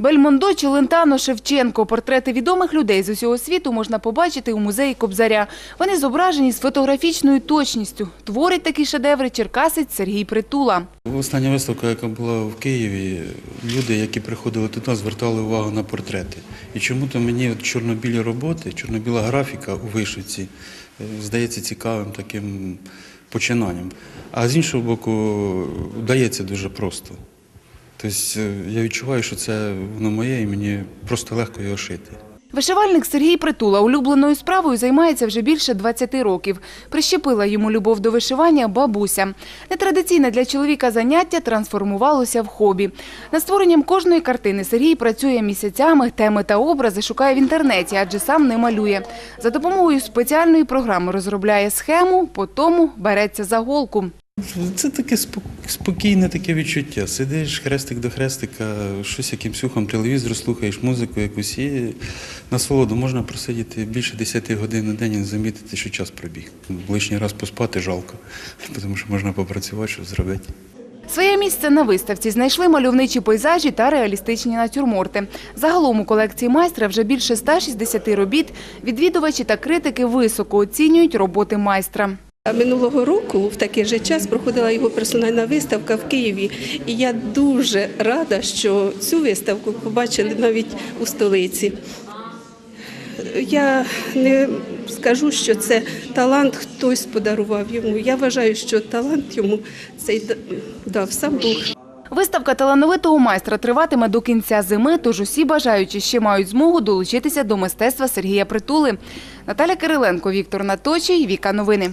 Бельмондо, Челентано, Шевченко. Портрети відомих людей з усього світу можна побачити у музеї Кобзаря. Вони зображені з фотографічною точністю. Творить такі шедеври черкасець Сергій Притула. Остання виставка, яка була в Києві, люди, які приходили туди, звертали увагу на портрети. І чому-то мені чорно-білі роботи, чорно-біла графіка у вишивці е, здається цікавим таким починанням. А з іншого боку, вдається дуже просто. Тобто е, я відчуваю, що це воно моє і мені просто легко його шити. Вишивальник Сергій Притула улюбленою справою займається вже більше 20 років. Прищепила йому любов до вишивання бабуся. Нетрадиційне для чоловіка заняття трансформувалося в хобі. Над створенням кожної картини Сергій працює місяцями, теми та образи шукає в інтернеті, адже сам не малює. За допомогою спеціальної програми розробляє схему, потім береться за голку. Це таке спок- спокійне таке відчуття. Сидиш хрестик до хрестика, щось якимсь ухом телевізор слухаєш музику якусь і насолоду можна просидіти більше 10 годин на день і замітити, що час пробіг. Лишній раз поспати жалко, тому що можна попрацювати, щось зробити. Своє місце на виставці знайшли мальовничі пейзажі та реалістичні натюрморти. Загалом у колекції майстра вже більше 160 робіт. Відвідувачі та критики високо оцінюють роботи майстра. Минулого року в такий же час проходила його персональна виставка в Києві, і я дуже рада, що цю виставку побачили навіть у столиці. Я не скажу, що це талант хтось подарував йому. Я вважаю, що талант йому цей дав сам Бог. Виставка талановитого майстра триватиме до кінця зими, тож усі бажаючі ще мають змогу долучитися до мистецтва Сергія Притули. Наталя Кириленко, Віктор Наточий, Віка Новини.